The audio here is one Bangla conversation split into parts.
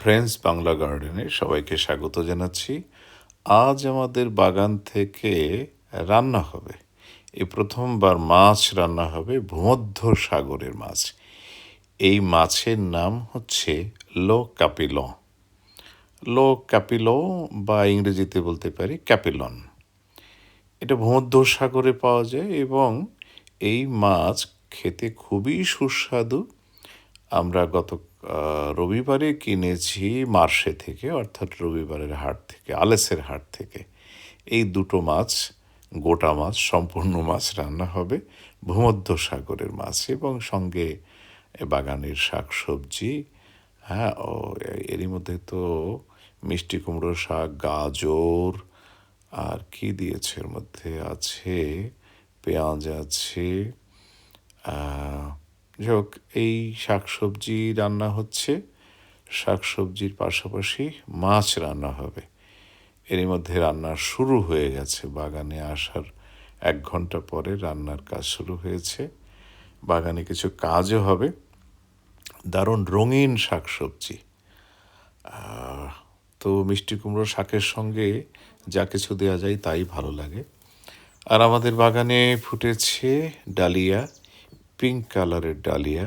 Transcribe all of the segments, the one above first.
ফ্রেন্ডস বাংলা গার্ডেনে সবাইকে স্বাগত জানাচ্ছি। আজ আমাদের বাগান থেকে রান্না হবে। এই প্রথমবার মাছ রান্না হবে ভূমধ্য সাগরের মাছ। এই মাছের নাম হচ্ছে লো কাপিল লো ক্যাপিল বা ইংরেজিতে বলতে পারি ক্যাপিলন। এটা ভূমধ্য সাগরে পাওয়া যায় এবং এই মাছ খেতে খুবই সুস্বাদু আমরা গত রবিবারে কিনেছি মার্শে থেকে, অর্থাৎ রবিবারের হাট থেকে, আলেসের হাট থেকে। এই দুটো মাছ, গোটা মাছ, সম্পূর্ণ মাছ রান্না হবে ভূমধ্য সাগরের মাছ এবং সঙ্গে বাগানের শাক সবজি হ্যাঁ ও এরই মধ্যে তো মিষ্টি কুমড়ো শাক, গাজর, আর কি দিয়েছে এর মধ্যে আছে? পেঁয়াজ আছে যাই হোক এই শাকসবজি রান্না হচ্ছে। শাকসবজির পাশাপাশি মাছ রান্না হবে। এরই মধ্যে রান্না শুরু হয়ে গেছে। বাগানে আসার এক ঘণ্টা পরে রান্নার কাজ শুরু হয়েছে। বাগানে কিছু কাজও হবে। দারুণ রঙিন শাকসবজি। তো মিষ্টি কুমড়ো শাকের সঙ্গে যা কিছু দেওয়া যায় তাই ভালো লাগে। আর আমাদের বাগানে ফুটেছে ডালিয়া। পিঙ্ক কালারের ডালিয়া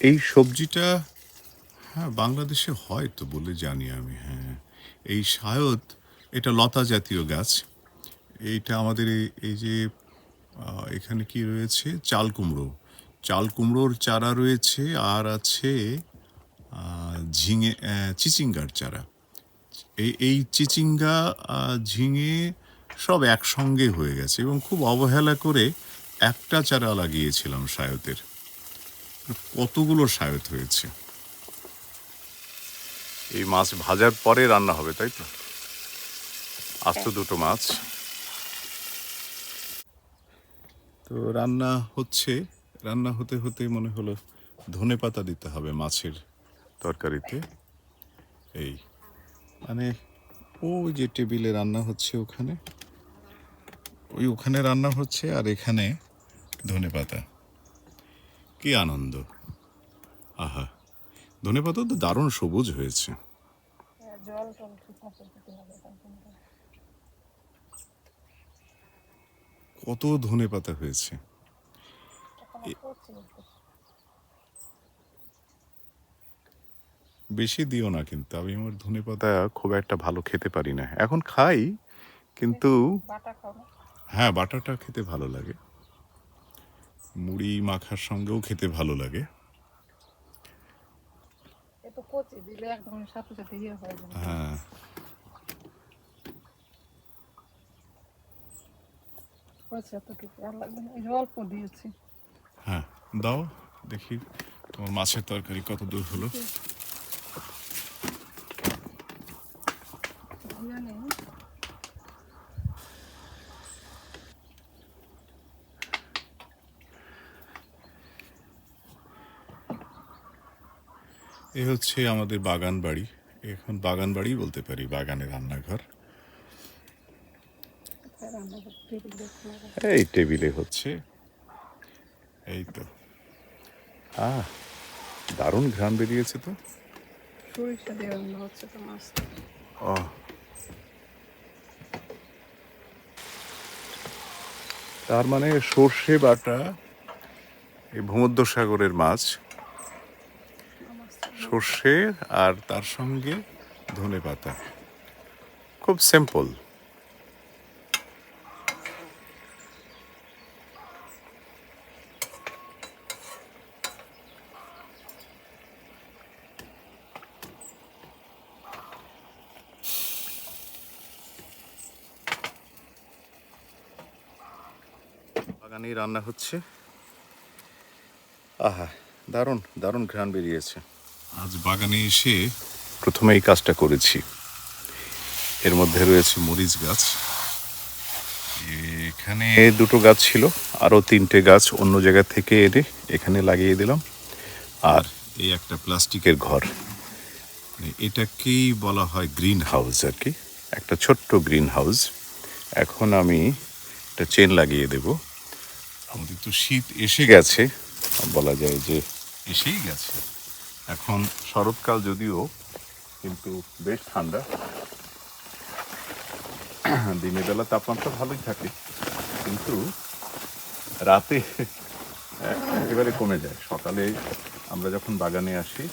এই সবজিটা হ্যাঁ বাংলাদেশে হয় তো বলে জানি আমি হ্যাঁ। এই শায়দ, এটা লতা জাতীয় গাছ। এইটা আমাদের এই- যে এখানে কি রয়েছে? চাল কুমড়ো। চাল কুমড়োর চারা রয়েছে, আর আছে ঝিঙে চিচিঙ্গার চারা। এই এই চিচিঙ্গা ঝিঙে সব একসঙ্গে হয়ে গেছে এবং খুব অবহেলা করে একটা চারা লাগিয়েছিলাম শায়তের। কতগুলো শায়ত হয়েছে? এই মাছ ভাজার পরে রান্না হবে তাই তো? আস্ত দুটো মাছ। তো রান্না হচ্ছে রান্না হতে হতে মনে হলো ধনে পাতা দিতে হবে মাছের তরকারিতে। এই মানে ওই যে টেবিলে রান্না হচ্ছে ওখানে ওই ওখানে রান্না হচ্ছে আর এখানে ধনে পাতা। কি আনন্দ। আহা ধনে পাতা তো দারুণ সবুজ হয়েছে। জন্য। কত ধনে পাতা হয়েছে। বেশি দিও না কিন্তু আমি আমার ধনে পাতা খুব একটা ভালো খেতে পারি না। এখন খাই কিন্তু হ্যাঁ বাটাটা খেতে ভালো লাগে। মুড়ি মাখার সঙ্গেও খেতে ভালো লাগে। কচি দিলে একদম সাথে সাথে ইয়ে হয়ে যাবে হ্যাঁ। আর লাগবে না অল্প দিয়েছি। হ্যাঁ দাও দেখি তোমার মাছের তরকারি কত দূর হলো দিয়ে নেই এ হচ্ছে আমাদের বাগান বাড়ি। এখন বাগান বাড়ি বলতে পারি বাগানের রান্নাঘর। এই টেবিলে হচ্ছে এই তো। আহ দারুণ ঘ্রাণ বেরিয়েছে তো। সরিষা দিয়ে রান্না হচ্ছে তো মাছ। ও তার মানে সর্ষে বাটা এই ভূমধ্য সাগরের মাছ সর্ষে আর তার সঙ্গে ধনে পাতা। খুব সিম্পল বাগানেই রান্না হচ্ছে। আহা, দারুণ দারুণ ঘ্রাণ বেরিয়েছে। আজ বাগানে এসে প্রথমে এই কাজটা করেছি। এর মধ্যে রয়েছে মরিচ গাছ। এখানে দুটো গাছ ছিল, আরও তিনটে গাছ অন্য জায়গা থেকে এনে এখানে লাগিয়ে দিলাম। আর এই একটা প্লাস্টিকের ঘর। মানে এটাকেই বলা হয় গ্রিন হাউস আর কি। একটা ছোট্ট গ্রিন হাউস। এখন আমি একটা চেন লাগিয়ে দেব। আমাদের তো শীত এসে গেছে। বলা যায় যে এসেই গেছে। এখন শরৎকাল যদিও, কিন্তু বেশ ঠান্ডা। দিনের বেলা তাপমাত্রা ভালোই থাকে, কিন্তু রাতে একেবারে কমে যায়। সকালে আমরা যখন বাগানে আসি,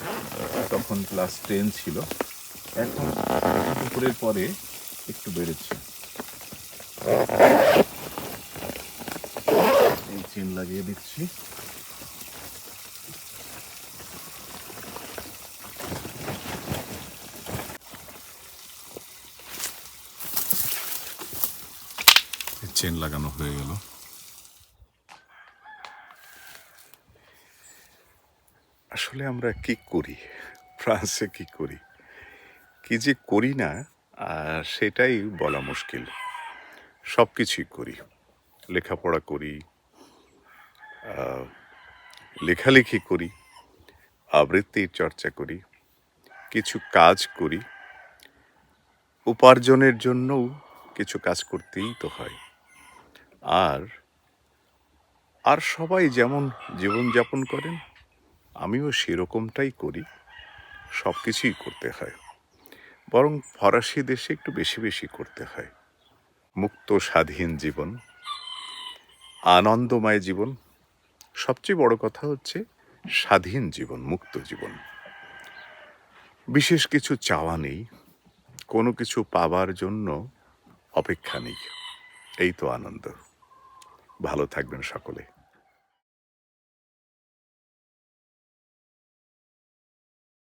তখন ক্লাস টেন ছিল। এখন দুপুরের পরে একটু বেড়েছে। এই চেন লাগিয়ে দিচ্ছি। চেন লাগানো হয়ে গেল। আসলে আমরা কি করি? ফ্রান্সে কি করি? কি যে করি না সেটাই বলা মুশকিল। সব কিছুই করি। লেখাপড়া করি লেখালেখি করি, আবৃত্তির চর্চা করি, কিছু কাজ করি। উপার্জনের জন্যও কিছু কাজ করতেই তো হয়। আর আর সবাই যেমন জীবনযাপন করেন, আমিও সেরকমটাই করি সব কিছুই করতে হয়। বরং ফরাসি দেশে একটু বেশি বেশি করতে হয়। মুক্ত স্বাধীন জীবন, আনন্দময় জীবন, সবচেয়ে বড় কথা হচ্ছে স্বাধীন জীবন, মুক্ত জীবন। বিশেষ কিছু চাওয়া নেই, কোনো কিছু পাবার জন্য অপেক্ষা নেই। এই তো আনন্দ। ভালো থাকবেন সকলে।